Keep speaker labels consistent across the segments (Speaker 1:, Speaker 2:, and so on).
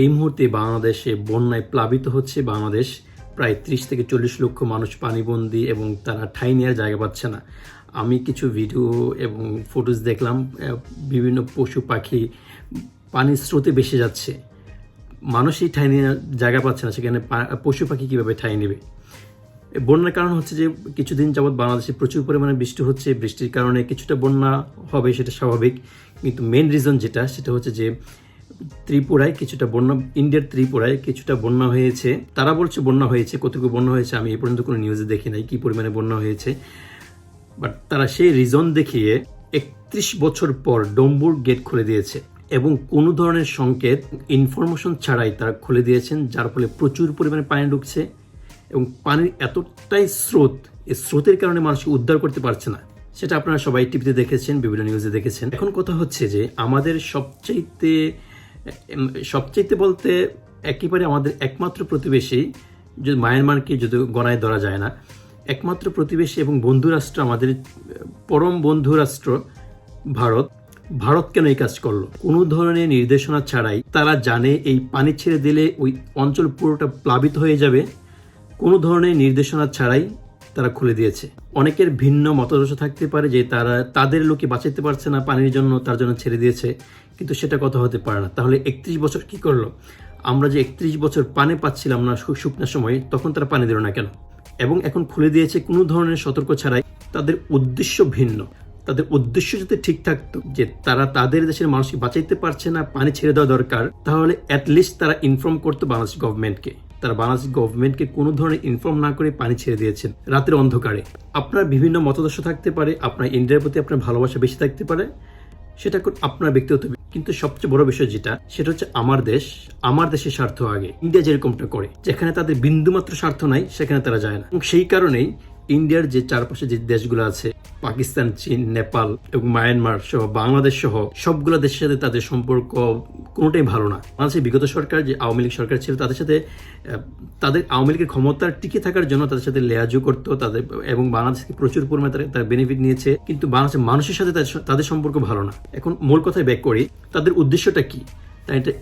Speaker 1: এই মুহূর্তে বাংলাদেশে বন্যায় প্লাবিত হচ্ছে। বাংলাদেশ প্রায় ত্রিশ থেকে চল্লিশ লক্ষ মানুষ পানিবন্দী এবং তারা ঠাঁই নেওয়ার জায়গা পাচ্ছে না। আমি কিছু ভিডিও এবং ফটোজ দেখলাম বিভিন্ন পশু পাখি পানির স্রোতে ভেসে যাচ্ছে। মানুষই ঠাঁই নেওয়ার জায়গা পাচ্ছে না, সেখানে পশু পাখি কীভাবে ঠাঁই নেবে? বন্যার কারণ হচ্ছে যে কিছুদিন যাবৎ বাংলাদেশে প্রচুর পরিমাণে বৃষ্টি হচ্ছে। বৃষ্টির কারণে কিছুটা বন্যা হবে সেটা স্বাভাবিক, কিন্তু মেন রিজন যেটা, সেটা হচ্ছে যে ত্রিপুরায় কিছুটা বন্যা, ইন্ডিয়ার ত্রিপুরায় কিছুটা বন্যা হয়েছে। তারা বলছে বন্যা হয়েছে, কতটুকু বন্যা হয়েছে আমি এই পর্যন্ত কোনো নিউজে দেখি নাই, কি পরিমাণে বন্যা হয়েছে। বাট তারা সেই রিজন দেখিয়ে একত্রিশ বছর পর ডম্বুর গেট খুলে দিয়েছে এবং কোনো ধরনের সংকেত ইনফরমেশন ছাড়াই তারা খুলে দিয়েছেন, যার ফলে প্রচুর পরিমাণে পানি ঢুকছে এবং পানির এতটাই স্রোত এই স্রোতের কারণে মানুষকে উদ্ধার করতে পারছে না। সেটা আপনারা সবাই টিভিতে দেখেছেন, বিভিন্ন নিউজে দেখেছেন। এখন কথা হচ্ছে যে আমাদের সবচাইতে সবচাইতে বলতে একেবারে আমাদের একমাত্র প্রতিবেশী, যদি মায়ানমারকে যদি গণায় ধরা যায় না, একমাত্র প্রতিবেশী এবং বন্ধুরাষ্ট্র আমাদের পরম বন্ধুরাষ্ট্র ভারত। ভারত কেন এই কাজ করল? কোনো ধরনের নির্দেশনা ছাড়াই তারা জানে এই পানি ছেড়ে দিলে ওই অঞ্চল পুরোটা প্লাবিত হয়ে যাবে। কোনো ধরনের নির্দেশনা ছাড়াই তারা খুলে দিয়েছে। অনেকের ভিন্ন মতাদর্শ থাকতে পারে যে তারা, তাদের লোকে বাঁচাতে পারছে না, পানির জন্য তার জন্য ছেড়ে দিয়েছে, কিন্তু সেটা কথা হতে পারে না। তাহলে একত্রিশ বছর কি করল? আমরা যে একত্রিশ বছর পানি পাচ্ছিলাম না শু- শুকনার সময়, তখন তারা পানি দিল না কেন? এবং এখন খুলে দিয়েছে কোনো ধরনের সতর্ক ছাড়াই তাদের উদ্দেশ্য ভিন্ন। তাদের উদ্দেশ্য যদি ঠিক থাকতো যে তারা তাদের দেশের মানুষকে বাঁচাইতে পারছে না, পানি ছেড়ে দেওয়া দরকার, তাহলে অ্যাটলিস্ট তারা ইনফর্ম করতো বাংলাদেশ গভর্নমেন্টকে তারা বাংলাদেশ গভর্নমেন্টকে কোনো ধরনের ইনফর্ম না করে পানি ছেড়ে দিয়েছেন। রাতের অন্ধকারে। আপনার বিভিন্ন মতাদর্শ থাকতে পারে, আপনার ইন্ডিয়ার প্রতি আপনার ভালোবাসা বেশি থাকতে পারে, সেটা আপনার ব্যক্তিগত কিন্তু সবচেয়ে বড় বিষয় যেটা, সেটা হচ্ছে আমার দেশ, আমার দেশের স্বার্থ আগে। ইন্ডিয়া যেরকমটা করে, যেখানে তাদের বিন্দুমাত্র স্বার্থ নাই, সেখানে তারা যায় না। এবং সেই কারণেই ইন্ডিয়ার যে চারপাশে যে দেশগুলো আছে, পাকিস্তান, চীন, নেপাল এবং মায়ানমার সহ বাংলাদেশ সহ সবগুলো দেশের সাথে তাদের সম্পর্ক কোনোটাই ভালো না। বাংলাদেশের বিগত সরকার যে আওয়ামী লীগ সরকার ছিল, তাদের সাথে তাদের আওয়ামী লীগের ক্ষমতার টিকে থাকার জন্য তাদের সাথে লেয়াজু করতো, তাদের এবং বাংলাদেশ থেকে প্রচুর পরিমাণে তারা, তার বেনিফিট নিয়েছে। কিন্তু বাংলাদেশের মানুষের সাথে তাদের- সম্পর্ক ভালো না। এখন মূল কথায় ব্যাক করি, তাদের উদ্দেশ্যটা কি?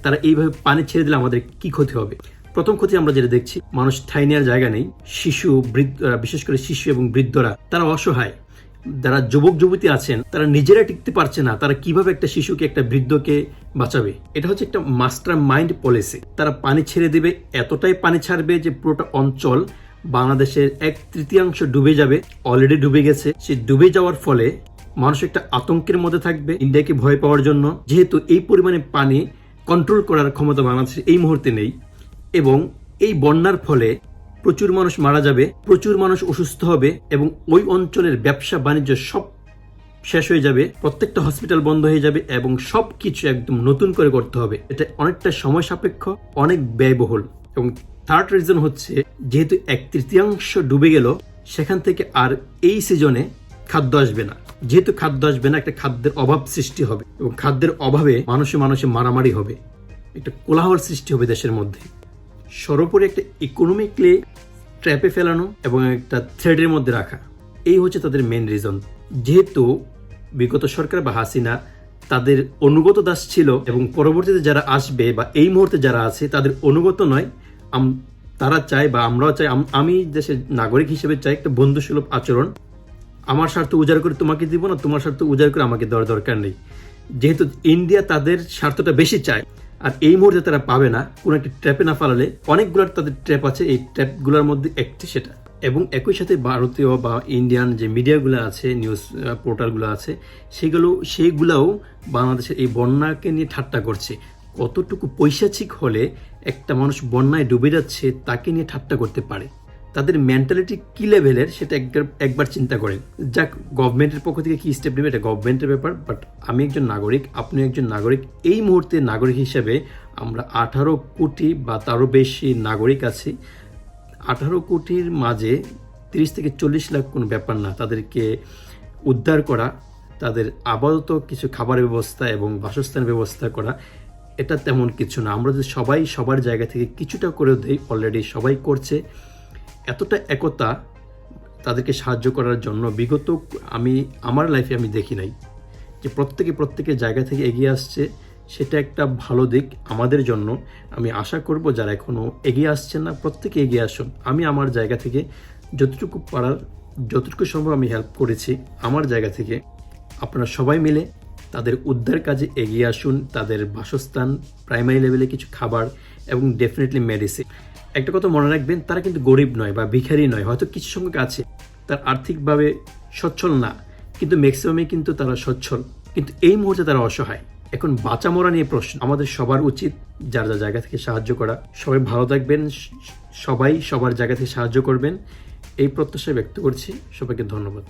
Speaker 1: তারা এইভাবে পানি ছেড়ে দিলে আমাদের কি ক্ষতি হবে? প্রথম ক্ষতি আমরা যেটা দেখছি, মানুষ ঠাই নেওয়ার জায়গা নেই। শিশু, বৃদ্ধ বিশেষ করে শিশু এবং বৃদ্ধরা, তারা অসহায়। যারা যুবক যুবতী আছেন, তারা নিজেরা টিকতে পারছে না, তারা কীভাবে একটা শিশুকে, একটা বৃদ্ধকে বাঁচাবে? এটা হচ্ছে একটা মাস্টার মাইন্ড পলিসি। তারা পানি ছেড়ে দেবে, এতটাই পানি ছাড়বে যে পুরোটা অঞ্চল বাংলাদেশের এক তৃতীয়াংশ ডুবে যাবে অলরেডি ডুবে গেছে। সেই ডুবে যাওয়ার ফলে মানুষ একটা আতঙ্কের মধ্যে থাকবে ইন্ডিয়াকে ভয় পাওয়ার জন্য। যেহেতু এই পরিমাণে পানি কন্ট্রোল করার ক্ষমতা বাংলাদেশের এই মুহূর্তে নেই এবং এই বন্যার ফলে প্রচুর মানুষ মারা যাবে, প্রচুর মানুষ অসুস্থ হবে এবং ওই অঞ্চলের ব্যবসা বাণিজ্য সব শেষ হয়ে যাবে, প্রত্যেকটা হসপিটাল বন্ধ হয়ে যাবে এবং সব কিছু একদম নতুন করে করতে হবে। এটা অনেকটা সময় সাপেক্ষ, অনেক ব্যয়বহুল এবং থার্ড রিজন হচ্ছে যেহেতু এক তৃতীয়াংশ ডুবে গেল, সেখান থেকে আর এই সিজনে খাদ্য আসবে না। যেহেতু খাদ্য আসবে না, একটা খাদ্যের অভাব সৃষ্টি হবে এবং খাদ্যের অভাবে মানুষে মানুষে মারামারি হবে। একটা কোলাহল সৃষ্টি হবে দেশের মধ্যে। সর্বোপরি একটা ইকোনমিকলি ট্র্যাপে ফেলানো এবং একটা থ্রেডের মধ্যে রাখা। এই হচ্ছে তাদের মেন রিজন যেহেতু বিগত সরকার বা হাসিনা তাদের অনুগত দাস ছিল এবং পরবর্তীতে যারা আসবে বা এই মুহূর্তে যারা আছে, তাদের অনুগত নয়। তারা চায় বা আমরাও চাই আম- দেশের নাগরিক হিসেবে চাই একটা বন্ধুসুলভ আচরণ। আমার স্বার্থ উজাড় করে তোমাকে দিব না, তোমার স্বার্থ উজাড় করে আমাকে দেওয়ার দরকার নেই। যেহেতু ইন্ডিয়া তাদের স্বার্থটা বেশি চায়। আর এই মুহূর্তে তারা পাবে না। কোনো একটি ট্র্যাপে না ফালালে অনেকগুলোর তাদের ট্র্যাপ আছে। এই ট্র্যাপগুলোর মধ্যে একটি সেটা। এবং একই সাথে ভারতীয় বা ইন্ডিয়ান যে মিডিয়াগুলো আছে নিউজ পোর্টালগুলো আছে, সেগুলো সেইগুলাও বাংলাদেশের এই বন্যাকে নিয়ে ঠাট্টা করছে। কতটুকু পৈশাচিক হলে একটা মানুষ বন্যায় ডুবে যাচ্ছে, তাকে নিয়ে ঠাট্টা করতে পারে। তাদের মেন্টালিটি কি লেভেলের সেটা একবার একবার চিন্তা করেন যাক গভর্নমেন্টের পক্ষ থেকে কি স্টেপ নেবে এটা গভর্নমেন্টের ব্যাপার বাট আমি একজন নাগরিক, আপনি একজন নাগরিক, এই মুহূর্তে নাগরিক হিসেবে আমরা আঠারো কোটি বা তারও বেশি নাগরিক আছি। আঠারো কোটির মাঝে তিরিশ থেকে চল্লিশ লাখ কোনো ব্যাপার না, তাদেরকে উদ্ধার করা, তাদের আপাতত কিছু খাবারের ব্যবস্থা এবং বাসস্থানের ব্যবস্থা করা, এটা তেমন কিছু না। আমরা যদি সবাই সবার জায়গা থেকে কিছুটা করে দেই অলরেডি সবাই করছে। এতটা একতা তাদেরকে সাহায্য করার জন্য বিগত আমি, আমার লাইফে আমি দেখি নাই যে প্রত্যেকে প্রত্যেকের জায়গা থেকে এগিয়ে আসছে। সেটা একটা ভালো দিক আমাদের জন্য। আমি আশা করব যারা এখনও এগিয়ে আসছেন না, প্রত্যেকে এগিয়ে আসুন। আমি আমার জায়গা থেকে যতটুকু পারার, যতটুকু সম্ভব আমি হেল্প করেছি আমার জায়গা থেকে। আপনারা সবাই মিলে তাদের উদ্ধার কাজে এগিয়ে আসুন, তাদের বাসস্থান প্রাইমারি লেভেলে কিছু খাবার এবং ডেফিনেটলি মেডিসিন একটা কথা মনে রাখবেন, তারা কিন্তু গরিব নয় বা ভিখারি নয়, হয়তো কিছু সংখ্যক আছে। তার আর্থিকভাবে সচ্ছল না, কিন্তু ম্যাক্সিমামে কিন্তু তারা সচ্ছল। কিন্তু এই মুহূর্তে তারা অসহায়। এখন বাঁচা মরা নিয়ে প্রশ্ন। আমাদের সবার উচিত যার যার জায়গা থেকে সাহায্য করা। সবাই ভালো থাকবেন সবাই সবার জায়গা থেকে সাহায্য করবেন। এই প্রত্যাশা ব্যক্ত করছি। সবাইকে ধন্যবাদ।